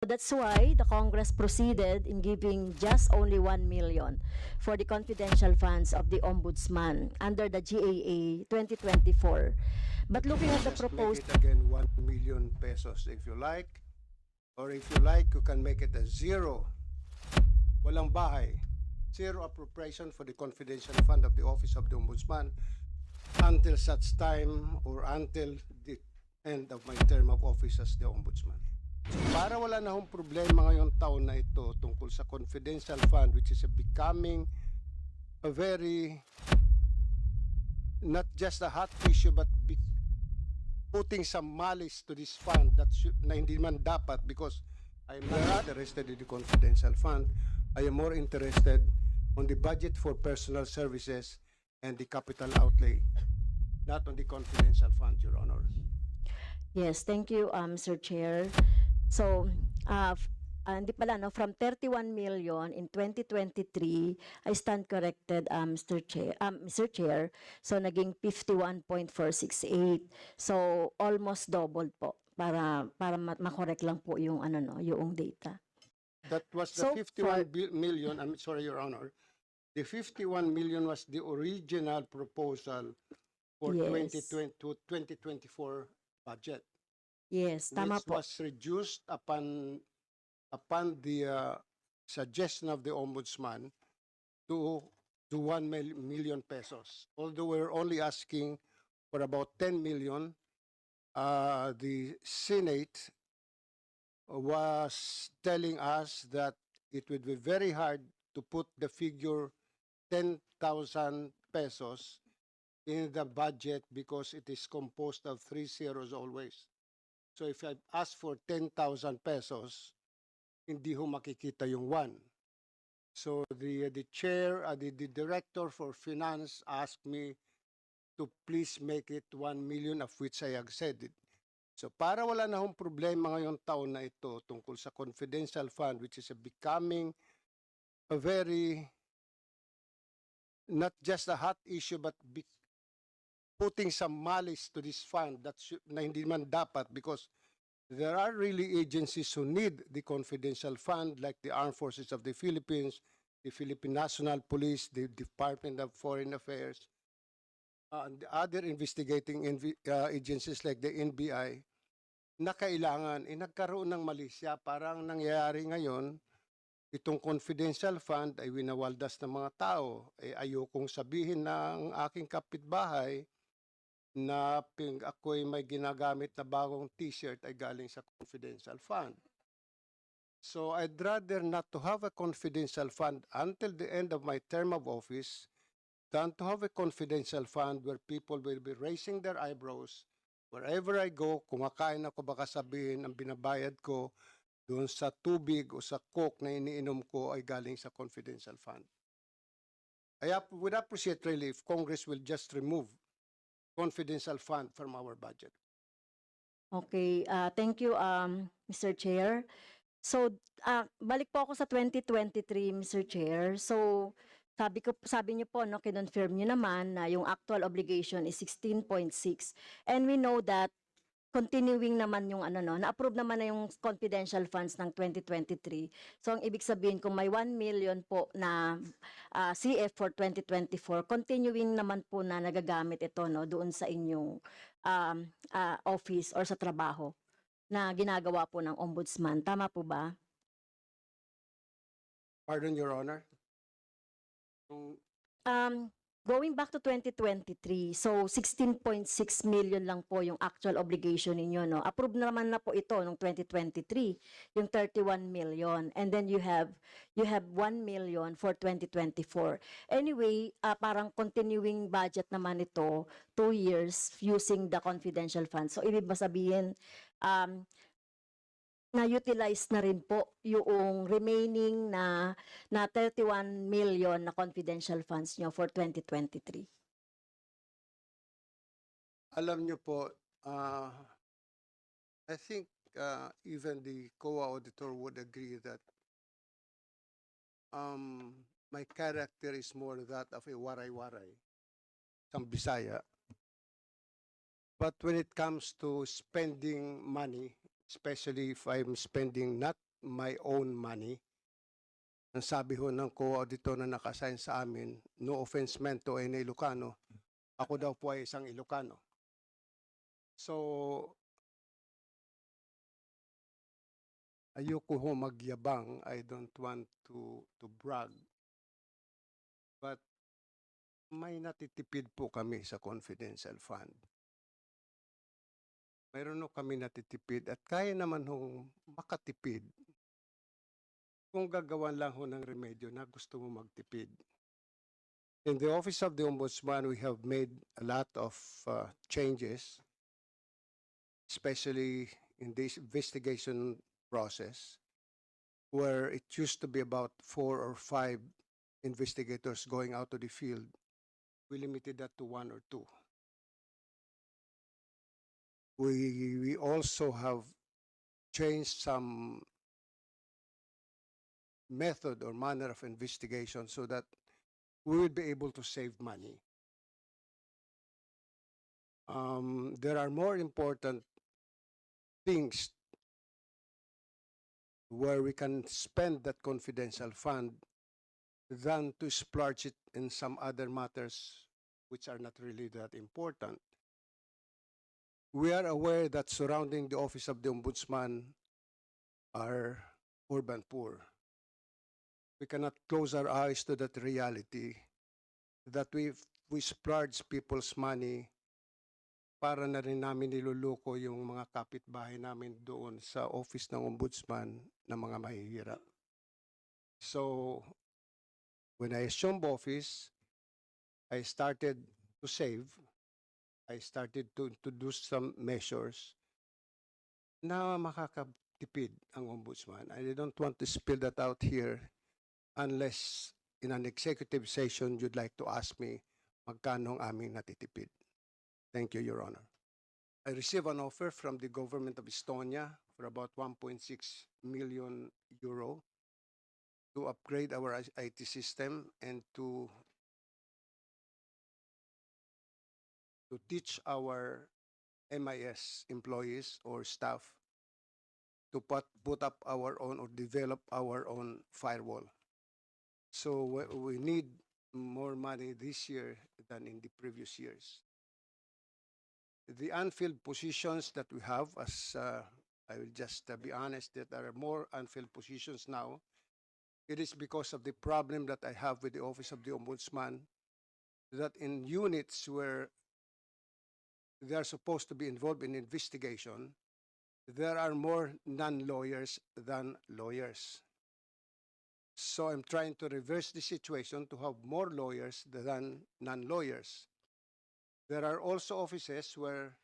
That's why the Congress proceeded in giving just only 1 million for the confidential funds of the Ombudsman under the GAA 2024. But looking at the Just make proposed it again 1 million pesos if you like. Or if you like, you can make it a zero. Walang bahay. Zero appropriation for the confidential fund of the Office of the Ombudsman until such time or until the end of my term of office as the Ombudsman. Para wala na hong problema ngayong taon na ito tungkol sa confidential fund which is a becoming a very not just a hot issue but putting some malice to this fund that should, na hindi man dapat because I am not interested in the confidential fund. I am more interested on the budget for personal services and the capital outlay, not on the confidential fund, Your Honor. Yes, thank you, um, Sir Chair. So, uh, ah, hindi pala, no, from 31 million in 2023, I stand corrected, um, Mr. Chair, um, Mr. Chair. So, naging 51.468. So, almost double po para para ma- makorek lang po yung ano no, yung data. That was the So 51 bil- million, I'm sorry, Your Honor. The 51 million was the original proposal for Yes. 2020 to 2024 budget. Yes, tama which po. was reduced upon upon the uh, suggestion of the ombudsman to to 1 mil- million pesos. Although we're only asking for about 10 million, uh, the Senate was telling us that it would be very hard to put the figure 10,000 pesos in the budget because it is composed of three zeros always. So if I ask for 10,000 pesos, hindi ho makikita yung 1. So the the chair, uh, the, the director for finance asked me to please make it 1 million of which I acceded. So para wala na hong problema ngayong taon na ito tungkol sa confidential fund which is a becoming a very not just a hot issue but be, putting some malice to this fund that na hindi man dapat because there are really agencies who need the confidential fund like the Armed Forces of the Philippines, the Philippine National Police, the Department of Foreign Affairs, uh, and the other investigating invi- uh, agencies like the NBI na kailangan, eh, nagkaroon ng malisya. Parang nangyayari ngayon, itong confidential fund ay winawaldas ng mga tao. Eh, ayokong sabihin ng aking kapitbahay na ping ako'y may ginagamit na bagong t-shirt ay galing sa confidential fund. So I'd rather not to have a confidential fund until the end of my term of office than to have a confidential fund where people will be raising their eyebrows wherever I go, kumakain ako baka sabihin ang binabayad ko doon sa tubig o sa coke na iniinom ko ay galing sa confidential fund. I would appreciate really if Congress will just remove confidential fund from our budget. Okay, uh, thank you, um, Mr. Chair. So, ah, balik po ako sa 2023, Mr. Chair. So, sabi ko sabi niyo po no kinonfirm niyo naman na yung actual obligation is 16.6 and we know that continuing naman yung ano no na-approve naman na yung confidential funds ng 2023 so ang ibig sabihin kung may 1 million po na ah, CF for 2024 continuing naman po na nagagamit ito no doon sa inyong um, ah, office or sa trabaho na ginagawa po ng ombudsman. Tama po ba? Pardon, Your Honor? Um, going back to 2023, so 16.6 million lang po yung actual obligation ninyo, no? Approved naman na po ito nung 2023, yung 31 million. And then you have you have 1 million for 2024. Anyway, ah, parang continuing budget naman ito, two years using the confidential funds. So ibig ba sabihin, um, na-utilize na rin po yung remaining na na 31 million na confidential funds nyo for 2023. alam niyo po, uh, I think uh, even the COA auditor would agree that um, my character is more that of a waray-waray, some Bisaya. But when it comes to spending money, especially if I'm spending not my own money. Ang sabi ho ng co-auditor na nakasign sa amin, no offense meant to any Ilocano, ako daw po ay isang Ilocano. So, ayoko ho magyabang. I don't want to to brag. But may natitipid po kami sa confidential fund. Mayroon ho kami natitipid at kaya naman hong makatipid kung gagawan lang ho ng remedyo na gusto mo magtipid. In the Office of the Ombudsman, we have made a lot of uh, changes, especially in this investigation process, where it used to be about four or five investigators going out to the field. We limited that to one or two. We, we also have changed some method or manner of investigation so that we will be able to save money. Um, there are more important things where we can spend that confidential fund than to splurge it in some other matters which are not really that important. We are aware that surrounding the office of the ombudsman are urban poor. We cannot close our eyes to that reality that we we splurge people's money para na rin namin niluluko yung mga kapitbahay namin doon sa office ng ombudsman na mga mahihirap. So, when I assumed office, I started to save. I started to introduce some measures na makakatipid ang ombudsman. I don't want to spill that out here unless in an executive session you'd like to ask me magkano ang aming natitipid. Thank you, Your Honor. I received an offer from the government of Estonia for about 1.6 million euro to upgrade our IT system and to to teach our MIS employees or staff to put, put up our own or develop our own firewall. So we, need more money this year than in the previous years. The unfilled positions that we have, as uh, I will just uh, be honest, that there are more unfilled positions now. It is because of the problem that I have with the Office of the Ombudsman, that in units where they are supposed to be involved in investigation, there are more non-lawyers than lawyers. So I'm trying to reverse the situation to have more lawyers than non-lawyers. There are also offices where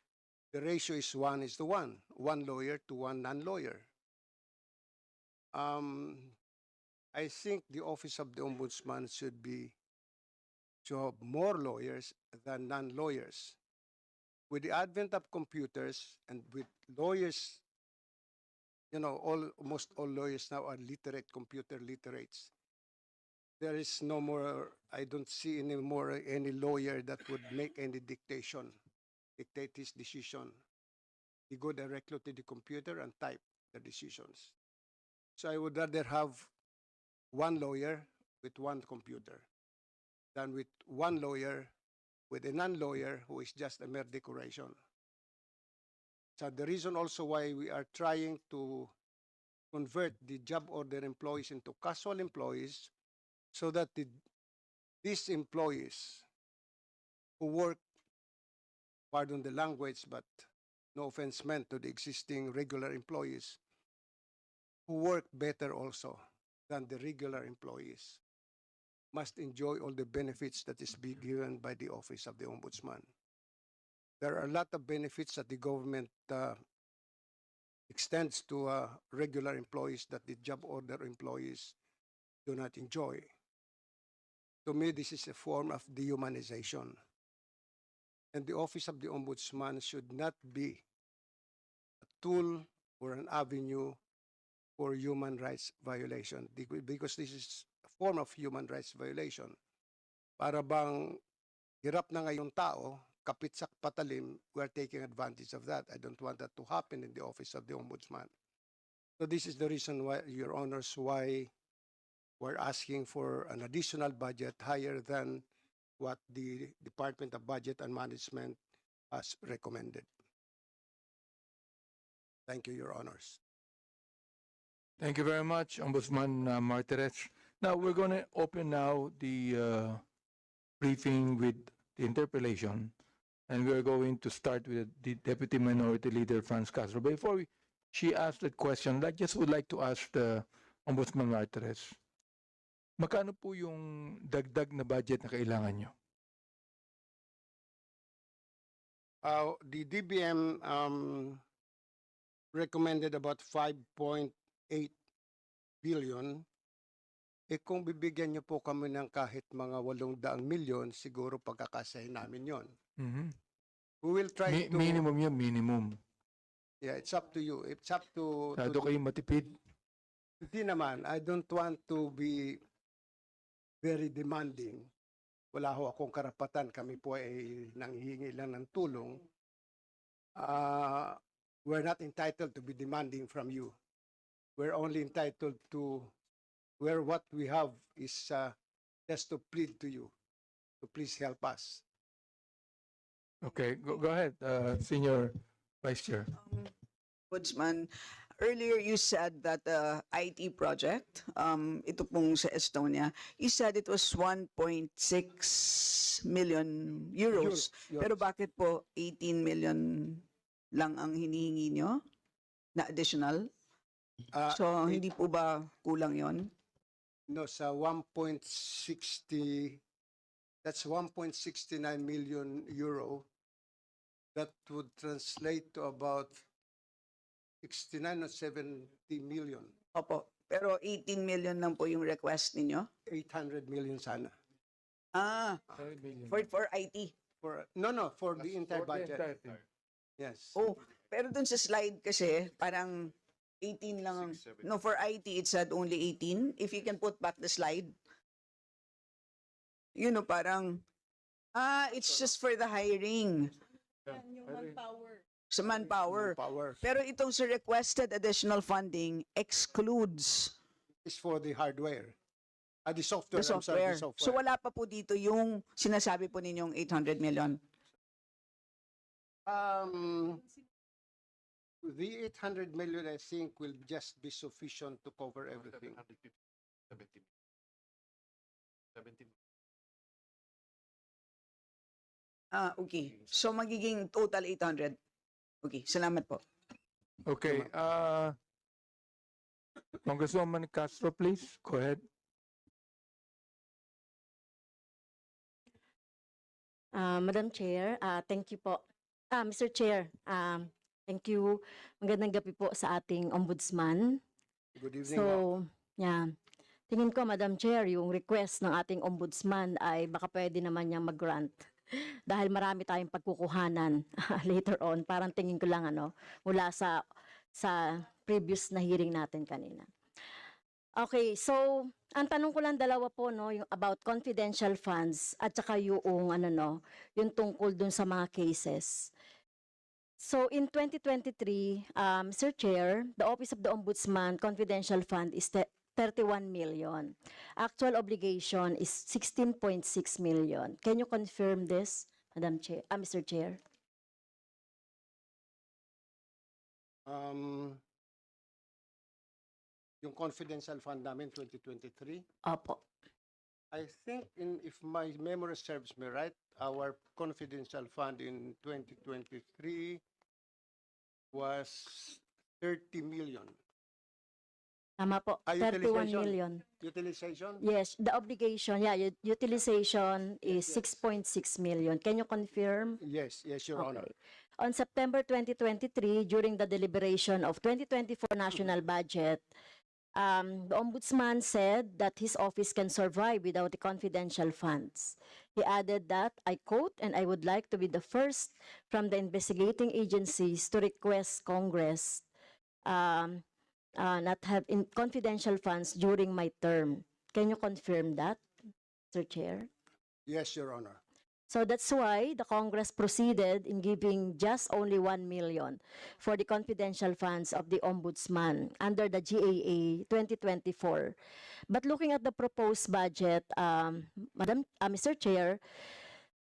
the ratio is one is to one, one lawyer to one non-lawyer. Um, I think the office of the ombudsman should be to have more lawyers than non-lawyers. With the advent of computers and with lawyers, you know, all almost all lawyers now are literate, computer literates. There is no more. I don't see any more any lawyer that would make any dictation, dictate his decision. He go directly to the computer and type the decisions. So I would rather have one lawyer with one computer than with one lawyer with a non-lawyer who is just a mere decoration. So the reason also why we are trying to convert the job order employees into casual employees so that the, these employees who work, pardon the language, but no offense meant to the existing regular employees, who work better also than the regular employees must enjoy all the benefits that is be given by the office of the ombudsman. There are a lot of benefits that the government uh, extends to uh, regular employees that the job order employees do not enjoy. To me, this is a form of dehumanization. And the office of the ombudsman should not be a tool or an avenue for human rights violation because this is form of human rights violation. Para bang hirap na ngayong tao, kapit sa patalim, we are taking advantage of that. I don't want that to happen in the office of the ombudsman. So this is the reason why, Your Honors, why we're asking for an additional budget higher than what the Department of Budget and Management has recommended. Thank you, Your Honors. Thank you very much, Ombudsman uh, Martirez. Now, we're going to open now the uh, briefing with the interpellation, and we're going to start with the Deputy Minority Leader, Franz Castro. Before we, she asked that question, I just would like to ask the Ombudsman Martirez, magkano po yung dagdag na budget na kailangan nyo? Uh, the DBM um, recommended about 5.8 billion. Eh kung bibigyan niyo po kami ng kahit mga 800 milyon, siguro pagkakasahin namin yon. Mhm. We will try Mi- to... minimum yun, minimum. Yeah, it's up to you. It's up to... Sado kayo matipid. Hindi naman. I don't want to be very demanding. Wala ho akong karapatan. Kami po ay nanghihingi lang ng tulong. Uh, we're not entitled to be demanding from you. We're only entitled to where what we have is uh, just to plead to you to please help us. Okay, go, go ahead, uh, Senior Vice Chair. Ombudsman, earlier you said that the IT project, um, ito pong sa Estonia, you said it was 1.6 million euros. Yours- Pero bakit po 18 million lang ang hinihingi nyo na additional? Uh, So, hindi po ba kulang yon? No, sa 1.60, that's 1.69 million euro. That would translate to about 69 or 70 million. Opo. Pero 18 million lang po yung request ninyo? 800 million sana. Ah, for, for IT. For, no, no, for the entire budget. Yes. Oh, pero dun sa slide kasi, parang 18 lang ang... No, for IT, it said only 18. If you can put back the slide. You know, parang... Ah, it's just for the hiring. Sa manpower. Power Pero itong sa requested additional funding excludes is for the hardware. Ah, the software, the I'm sorry, software. the So software. wala pa po dito yung sinasabi po ninyong 800 million. Um, the 800 million, I think, will just be sufficient to cover everything. Ah, okay. So magiging total 800. Okay, salamat po. Okay, uh, Congresswoman Castro, please, go ahead. Ah, Madam Chair, ah, thank you po. Ah, Mr. Chair, um, thank you. Magandang gabi po sa ating ombudsman. Good evening. So, yeah. Tingin ko, Madam Chair, yung request ng ating ombudsman ay baka pwede naman niyang mag-grant. Dahil marami tayong pagkukuhanan later on. Parang tingin ko lang ano, mula sa sa previous na hearing natin kanina. Okay, so ang tanong ko lang dalawa po no, yung about confidential funds at saka yung ano no, yung tungkol dun sa mga cases. So in 2023, um, Sir Chair, the Office of the Ombudsman Confidential Fund is te- 31 million. Actual obligation is 16.6 million. Can you confirm this, Madam Chair, ah, Mr. Chair? Um, yung confidential fund namin 2023, Opo. I think in if my memory serves me right, our confidential fund in 2023 was 30 million. Tama po, Ah, 31 utilization. million. Utilization? Yes, the obligation, yeah, ut- utilization is Yes, 6.6 million. Can you confirm? Yes, yes, Your Honor. Okay. On September 2023, during the deliberation of 2024 national budget, um, the ombudsman said that his office can survive without the confidential funds. He added that, I quote, and I would like to be the first from the investigating agencies to request Congress um, uh, not have in confidential funds during my term. Can you confirm that, Mr. Chair? Yes, Your Honor. So that's why the Congress proceeded in giving just only 1 million for the confidential funds of the Ombudsman under the GAA 2024. But looking at the proposed budget, um, Madam, uh, Mr. Chair,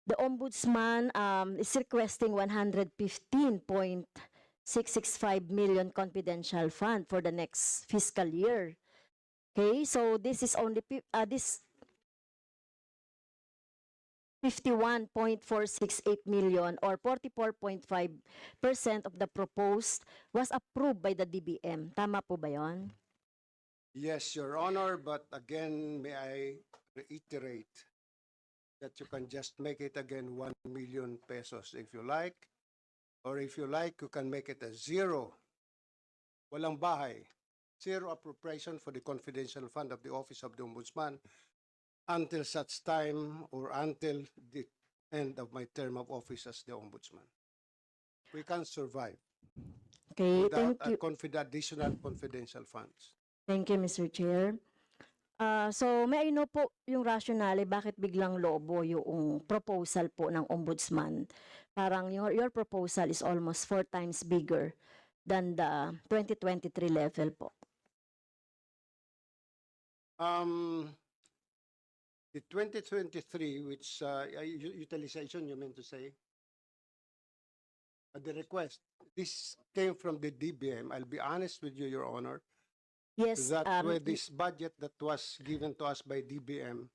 the Ombudsman um, is requesting 115.665 million confidential fund for the next fiscal year. Okay, so this is only, uh, this 51.468 million or 44.5% of the proposed was approved by the DBM. Tama po ba yon? Yes, Your Honor, but again, may I reiterate that you can just make it again 1 million pesos if you like. Or if you like, you can make it a zero. Walang bahay. Zero appropriation for the confidential fund of the Office of the Ombudsman until such time or until the end of my term of office as the Ombudsman. We can survive Okay, without thank you. confid- additional confidential funds. Thank you, Mr. Chair. Ah, so, may I know po yung rationale bakit biglang lobo yung proposal po ng ombudsman? Parang your, your proposal is almost four times bigger than the 2023 level po. Um, the 2023, which uh, uh, utilization, you meant to say? Uh, the request, this came from the DBM. I'll be honest with you, Your Honor, Yes, that um, with this budget that was given to us by DBM,